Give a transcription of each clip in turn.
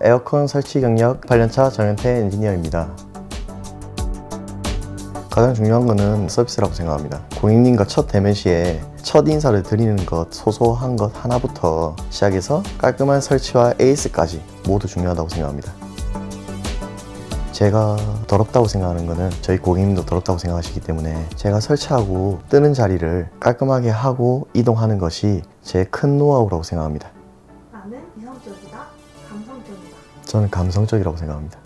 에어컨 설치 경력 8년차 정현태 엔지니어입니다. 가장 중요한 거는 서비스라고 생각합니다. 고객님과 첫 대면 시에 첫 인사를 드리는 것, 소소한 것 하나부터 시작해서 깔끔한 설치와 에이스까지 모두 중요하다고 생각합니다. 제가 더럽다고 생각하는 거는 저희 고객님도 더럽다고 생각하시기 때문에 제가 설치하고 뜨는 자리를 깔끔하게 하고 이동하는 것이 제 큰 노하우라고 생각합니다. 나는 이성적이다, 감성적이다. 저는 감성적이라고 생각합니다.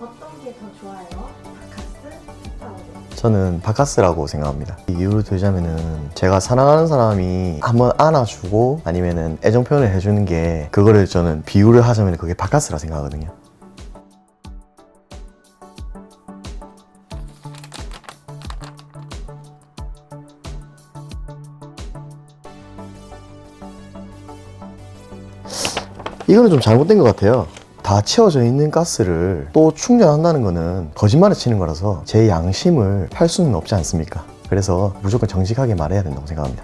어떤 게 더 좋아요? 바카스. 저는 바카스라고 생각합니다. 이유를 들자면은 제가 사랑하는 사람이 한번 안아주고 아니면은 애정 표현을 해주는 게 그거를 저는 비유를 하자면 그게 바카스라 생각하거든요. 이거는 좀 잘못된 것 같아요. 다 채워져 있는 가스를 또 충전한다는 거는 거짓말을 치는 거라서 제 양심을 팔 수는 없지 않습니까? 그래서 무조건 정직하게 말해야 된다고 생각합니다.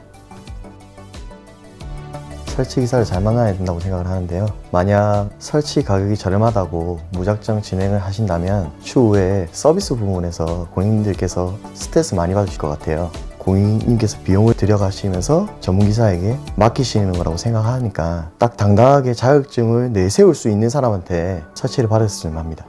설치 기사를 잘 만나야 된다고 생각을 하는데요. 만약 설치 가격이 저렴하다고 무작정 진행을 하신다면 추후에 서비스 부분에서 고객님들께서 스트레스 많이 받으실 것 같아요. 고객님께서 비용을 들여가시면서 전문기사에게 맡기시는 거라고 생각하니까 딱 당당하게 자격증을 내세울 수 있는 사람한테 설치를 받았으면 합니다.